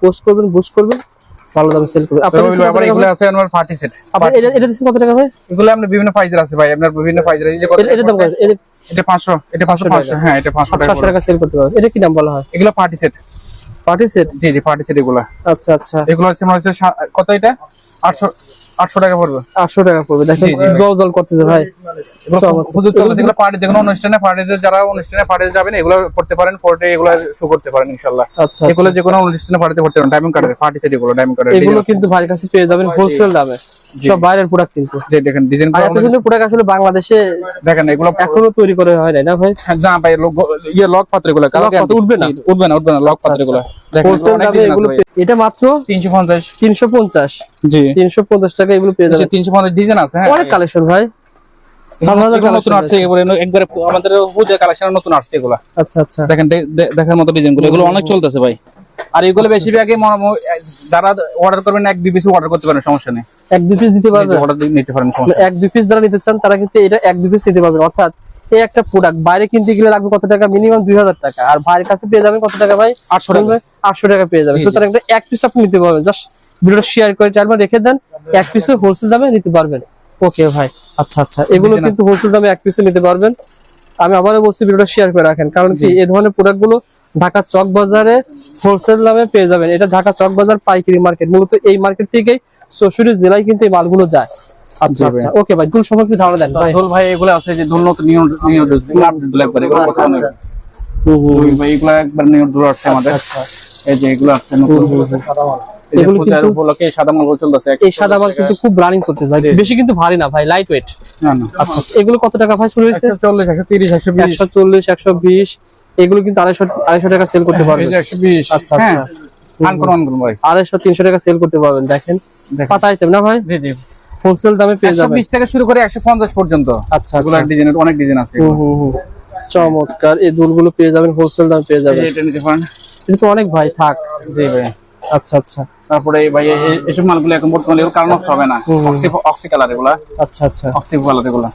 পোস্ট করবেন বুস্ট করবেন। ভালো দামে সেল করবে। আপনার এগুলো আছে আমার পার্টি সেট এটা এটা কত টাকা ভাই? এগুলো আমরা বিভিন্ন ফাইজার আছে ভাই আপনার বিভিন্ন ফাইজার এই যে কত এটা- দাম কত? এটা এটা 500 এটা 500 500 হ্যাঁ এটা 500 টাকা সাতশো পড়বে। টাকা সেল করতে পারবে এটা কি নাম বলা হয়? এগুলো পার্টি সেট পার্টি সেট জি জি পার্টি সেট এগুলো। আচ্ছা আচ্ছা। এগুলো হচ্ছে মনে হচ্ছে কত এটা? 800 800 টাকা পড়বে। আটশো টাকা পড়বে। দেখেন জি, জি, ভাই। জল জল করতেছে ভাই। হুজুর চলছে এগুলো পার্টি যেগুলো অনুষ্ঠানে পার্টিতে যারা অনুষ্ঠানে পার্টিতে যাবেন এগুলো করতে পারেন পরে এগুলো শো করতে পারেন ইনশাআল্লাহ। আচ্ছা এগুলো যে কোনো অনুষ্ঠানে পার্টিতে করতে পারেন ডায়মন্ড কার্ডের পার্টি সেট এগুলো ডায়মন্ড কার্ডের এগুলো কিন্তু ভাই কাছে পেয়ে যাবেন হোলসেল দামে। সব বাইরের প্রোডাক্ট কিন্তু। যে দেখেন ডিজাইন এত সুন্দর প্রোডাক্ট আসলে বাংলাদেশে দেখেন এগুলো এখনও তৈরি করে হয় না ভাই? না ভাই ইয়ে লক পাত্র এগুলো লক পাত্র উঠবে না? উঠবে না উঠবে না লক পাত্র এগুলো। ডিজাইন এগুলো এটা মাত্র 350 তিনশো পঞ্চাশ? জি। তিনশো পঞ্চাশ টাকা এগুলো পেয়ে যাবেন। 350 ডিজাইন আছে হ্যাঁ? অনেক কালেকশন ভাই। নতুন collection আসছে একবারে আমাদের কালেকশন নতুন আসছে এগুলো। আচ্ছা আচ্ছা। দেখেন দেখার মতো ডিজাইনগুলো এগুলো অনেক চলতেছে ভাই। আর এগুলো বেশিরভাগই ম- ম- যারা অর্ডার করবেন এক দুই পিস অর্ডার করতে পারেন সমস্যা নেই। এক দুই পিস দিতে পারবেন? অর্ডার নিতে পারেন সমস্যা এক দুই পিস যারা নিতে চান তারা কিন্তু এটা এক দুই পিস নিতে পারবেন। অর্থাৎ এই একটা প্রোডাক্ট বাইরে কিনতে গেলে লাগবে কত টাকা? মিনিমাম দুই হাজার টাকা। আর ভাইয়ের কাছে পেয়ে যাবেন কত টাকা ভাই? 800 টাকা। আটশো টাকা পেয়ে যাবেন। সুতরাং একটা এক পিস আপনি নিতে পারবেন। জাস্ট ভিডিওটা শেয়ার করে চারবার রেখে দেন। এক পিসে হোলসেল দামে নিতে পারবেন। ওকে ভাই। আচ্ছা আচ্ছা। এগুলো কিন্তু হোলসেল দামে এক পিসে নিতে পারবেন। আমি আবারও বলছি ভিডিওটা শেয়ার করে রাখেন। কারণ কি এই ধরনের প্রোডাক্টগুলো ঢাকা চক বাজারে হোলসেল দামে পেয়ে যাবেন। এটা ঢাকা চক বাজার পাইকারি মার্কেট মূলত এই মার্কেট থেকেই চৌষট্টি জেলায় কিন্তু এই মালগুলো যায়। আচ্ছা আচ্ছা ওকে ভাই দুল সম্পর্কে ধারণা দেন ভাই। ধুল ভাই এগুলো আছে যে ধুল নতুন নিউ নিউ আপডেটগুলো একবার এগুলো আচ্ছা, পছন্দ আচ্ছা। ওই ভাই এগুলো একবার নিউ ডোর আসছে আমাদের। আচ্ছা। এই যে এগুলো আসছে নতুন। এগুলো পূজার উপলক্ষে সাদা মাল চলতেছে এই সাদা মাল কিন্তু খুব রানিং করতেছে ভাই। বেশি কিন্তু ভারী না ভাই লাইট ওয়েট না না। আচ্ছা এগুলো কত টাকা ভাই শুরু হয়েছে? এগুলো কিন্তু আড়াইশো আড়াইশো টাকা সেল করতে বিশ আচ্ছা হ্যাঁ আচ্ছা ভাই। তিনশো টাকা সেল করতে পারবেন দেখেন। দেখেন। পাতা আইটেম না ভাই? জি জি। হোলসেল দামে পেয়ে যাবেন। থেকে শুরু করে একশো পঞ্চাশ পর্যন্ত। আচ্ছা এগুলো আচ্ছা। ডিজাইন অনেক ডিজাইন আছে চমৎকার। এই দুলগুলো পেয়ে যাবেন হোলসেল দামে পেয়ে যাবেন। এটা নিতে পারেন। এটা অনেক ভাই থাক। জি ভাই। আচ্ছা আচ্ছা। তারপরে এই ভাই এই- এই- এইসব মালগুলো এখন বর্তমানে কালার নষ্ট হবে না। অক্সি অক্সি কালার এগুলা। আচ্ছা আচ্ছা। অক্সি কালার এগুলা।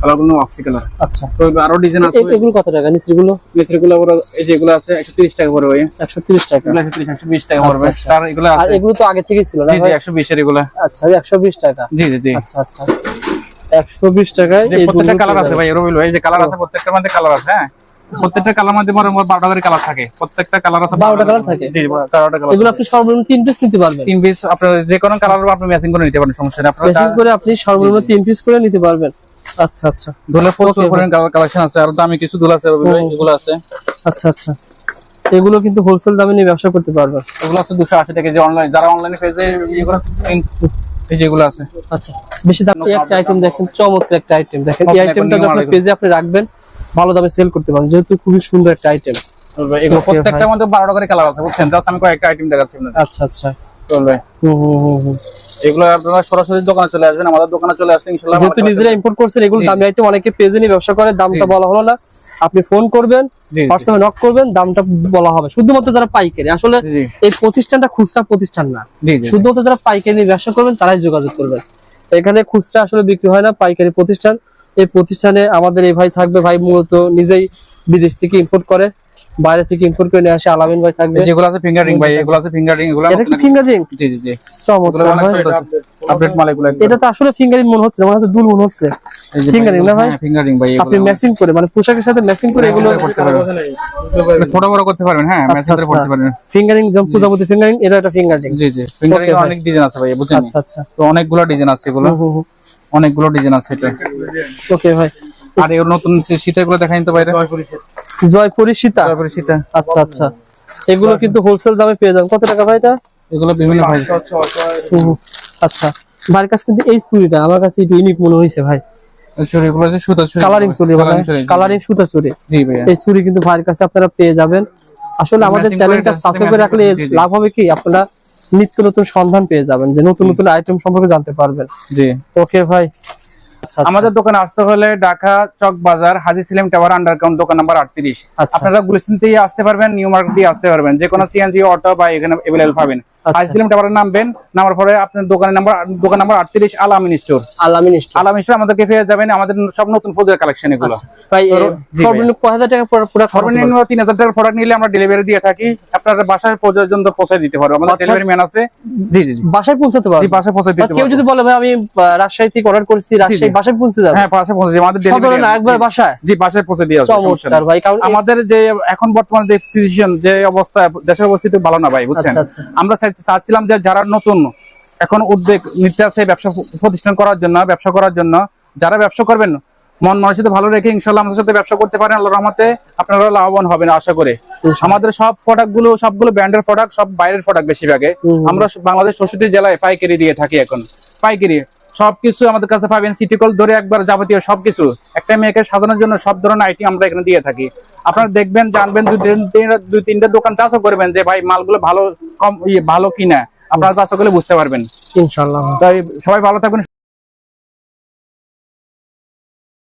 কালারগুলো অক্সি কালার আচ্ছা। তো আরও ডিজাইন আছে। এগুলো কত টাকা? নিচেরগুলো মিস্ত্রিগুলো আবার এই যে এগুলো আছে একশো তিরিশ টাকা পড়বে ভাই। একশো তিরিশ টাকা। এগুলো একশো তিরিশ একশো বিশ টাকা পড়বে আচ্ছা। তার এগুলো আর আছে। এগুলো তো আগে থেকেই ছিল না জি জি ভাই? একশো বিশের এগুলা। আচ্ছা একশো বিশ টাকা। জি জি জি। আচ্ছা আচ্ছা। একশো বিশ টাকায় প্রত্যেকটা কালার আছে ভাই রবিল ভাই। যে কালার আছে প্রত্যেকটার মধ্যে কালার আছে হ্যাঁ? প্রত্যেকটা কালার মধ্যে বড় বড় বারোটা করে কালার থাকে। প্রত্যেকটা কালার আছে বারোটা colour থাকে? জি বারোটা কালার এগুলো আপনি সর্বনিম্ন তিন পিস নিতে পারবেন। তিন পিস আপনার যে কোনো কালার আপনি ম্যাচিং করে নিতে পারেন সমস্যা নেই। আপনার বেশি করে আপনি সর্বনিম্ন তিন পিস করে নিতে পারবেন। আচ্ছা আচ্ছা। ধুলে প্রচুর পরিমাণ কালেকশন আছে আর দামি কিছু দুল আছে এগুলো আছে। আচ্ছা আচ্ছা। এগুলো কিন্তু হোলসেল দামে নিয়ে ব্যবসা করতে পারবেন। এগুলো আছে দুশো আশি টাকা যে অনলাইন যারা অনলাইনে পেজে ইয়ে করে এই যেগুলো আছে। আচ্ছা বেশি দাম একটা আইটেম দেখেন চমৎকার একটা আইটেম দেখেন। এই আইটেমটা যখন পেজে আপনি রাখবেন ভালো দামে সেল করতে পারেন যেহেতু খুবই সুন্দর একটা আইটেম এগুলো মধ্যে বারোটা করে কালার আছে বুঝছেন? জাস্ট আমি কয়েকটা আইটেম দেখাচ্ছি আপনাদের। আচ্ছা আচ্ছা। চলবে। হুম হুম হুম হুম। এগুলো আপনারা সরাসরি দোকানে চলে আসবেন আমাদের দোকানে চলে আসলে ইনশাল্লাহ যেহেতু নিজেরা ইম্পোর্ট করছেন এগুলো দামি আইটেম অনেকে পেজে নিয়ে ব্যবসা করে দামটা বলা হলো না। আপনি ফোন করবেন। হোয়াটসঅ্যাপে নক করবেন দামটা বলা হবে। শুধুমাত্র যারা পাইকারি আসলে এই প্রতিষ্ঠানটা খুচরা প্রতিষ্ঠান না। শুধুমাত্র যারা পাইকারি ব্যবসা করবেন তারাই যোগাযোগ করবেন এখানে খুচরা আসলে বিক্রি হয় না পাইকারি প্রতিষ্ঠান। এই প্রতিষ্ঠানে আমাদের এই ভাই থাকবে। ভাই মূলত নিজেই বিদেশ থেকে ইম্পোর্ট করে। বাইরে থেকে ইম্পোর্ট করে নিয়ে আসে আলামিন ভাই থাকবে। যেগুলো আছে ফিঙ্গার রিং ভাই এগুলো আছে ফিঙ্গার রিং এগুলো এটা কি ফিঙ্গারিং জি জি জি। চমৎকার আপডেট মাল এগুলো এটা তো আসলে ফিঙ্গারিং মনে হচ্ছে না, মনে হচ্ছে দুল মনে হচ্ছে। না ভাই? ফিঙ্গার রিং ভাই আপনি ম্যাচিং করে মানে পোশাকের সাথে ম্যাচিং করে এগুলো করতে পারবেন। এটা ছোট বড় করতে পারবেন হ্যাঁ ম্যাচিং করে আচ্ছা। করতে পারবেন। ফিঙ্গারিং যেমন পূজাপতি ফিঙ্গারিং এটা একটা ফিঙ্গারিং জি জি। ফিঙ্গার রিং অনেক ডিজাইন আছে ভাই বুঝছেন আচ্ছা আচ্ছা। তো অনেকগুলো ডিজাইন আছে এগুলো। অনেকগুলো ডিজাইন আছে এটা। ওকে ভাই। আর এই নতুন শীতেরগুলো দেখাই তো বাইরে। জয়পুরি সীতা? তারপরে শীতে আচ্ছা আচ্ছা। এগুলো কিন্তু হোলসেল দামে পেয়ে যাবেন। কত টাকা ভাই এটা? এগুলো বিভিন্ন ভাই। আচ্ছা। ভাইয়ের কাছে কিন্তু এই চুড়িটা আমার কাছে একটু ইউনিক মনে হয়েছে ভাই। ছুরি এগুলো আছে সুতা ছুরি কালারিং চুড়ি Colouring কালারিং সুতা চুড়ি। জি ভাইয়া। এই চুড়ি কিন্তু ভাইয়ের কাছে আপনারা পেয়ে যাবেন। আসলে আমাদের চ্যানেলটা সাবস্ক্রাইব রাখলে করে, জি। লাভ হবে কি? আপনারা নিত্য নতুন সন্ধান পেয়ে যাবেন যে নতুন নতুন আইটেম সম্পর্কে জানতে পারবেন। জি। ওকে ভাই। আমাদের দোকানে আসতে হলে ঢাকা চক বাজার হাজি সিলেম টাওয়ার আন্ডারগ্রাউন্ড দোকান নাম্বার আটত্রিশ। আচ্ছা। আপনারা গুলিস্তান থেকে আসতে পারবেন নিউ মার্কেট দিয়ে আসতে পারবেন। যে কোনো সিএনজি অটো বা এখানে পাবেন। আচ্ছা। হাজি টাওয়ারে নামবেন নামার পরে আপনার দোকানের নাম্বার দোকান নাম্বার আটত্রিশ আলামিন স্টোর। আলামিন স্টোর। আলামিন স্টোর আমাদেরকে পেয়ে যাবেন আমাদের সব নতুন ফুডের কালেকশন এগুলো। ভাই এ, জি ভাই। সর্বনিম্ন কয় হাজার টাকা পুরো সর্বনিম্ন তিন হাজার টাকার প্রোডাক্ট নিলে আমরা ডেলিভারি দিয়ে থাকি। আপনার বাসায় পর্যন্ত পৌঁছে দিতে পারব। আমাদের ডেলিভারি ম্যান আছে। জি জি জি। বাসায় পৌঁছাতে পৌঁছে দিতে কেউ যদি বলে ভাই আমি রাজশাহী থেকে অর্ডার করেছি রাজশাহী বাসায় পৌঁছে যাবে? হ্যাঁ বাসায় পৌঁছে দিই। আমাদের ডেলিভারি না একবার বাসায়। জি বাসায় পৌঁছে দিয়ে আসবে সমস্যা ভাই কারণ আমাদের যে এখন বর্তমানে যে সিচুয়েশন যে অবস্থা দেশের অবস্থিতি ভালো না ভাই বুঝছেন? আচ্ছা, আচ্ছা। আমরা চাচ্ছিলাম যে যারা নতুন এখন উদ্বেগ নিতে আছে ব্যবসা প্রতিষ্ঠান করার জন্য ব্যবসা করার জন্য যারা ব্যবসা করবেন মন মানুষের ভালো রেখে ইনশাল্লাহ আমাদের সাথে ব্যবসা করতে পারেন। আল্লাহ রহমতে আপনারা লাভবান হবেন আশা করে। আমাদের সব প্রোডাক্টগুলো সবগুলো ব্র্যান্ডের প্রোডাক্ট সব বাইরের প্রোডাক্ট বেশিরভাগে। আমরা বাংলাদেশ চৌষট্টি জেলায় পাইকারি দিয়ে থাকি এখন। পাইকারি। সবকিছু আমাদের কাছে পাবেন। সিটি কল ধরে একবার যাবতীয় সবকিছু। একটা মেয়েকে সাজানোর জন্য সব ধরনের আইটেম আমরা এখানে দিয়ে থাকি। আপনারা দেখবেন জানবেন দুই তিনটা দোকান চাষও করবেন যে ভাই মালগুলো ভালো কম ইয়ে ভালো কিনা? আপনারা চাষও করলে বুঝতে পারবেন। ইনশাল্লাহ। তাই সবাই ভালো থাকবেন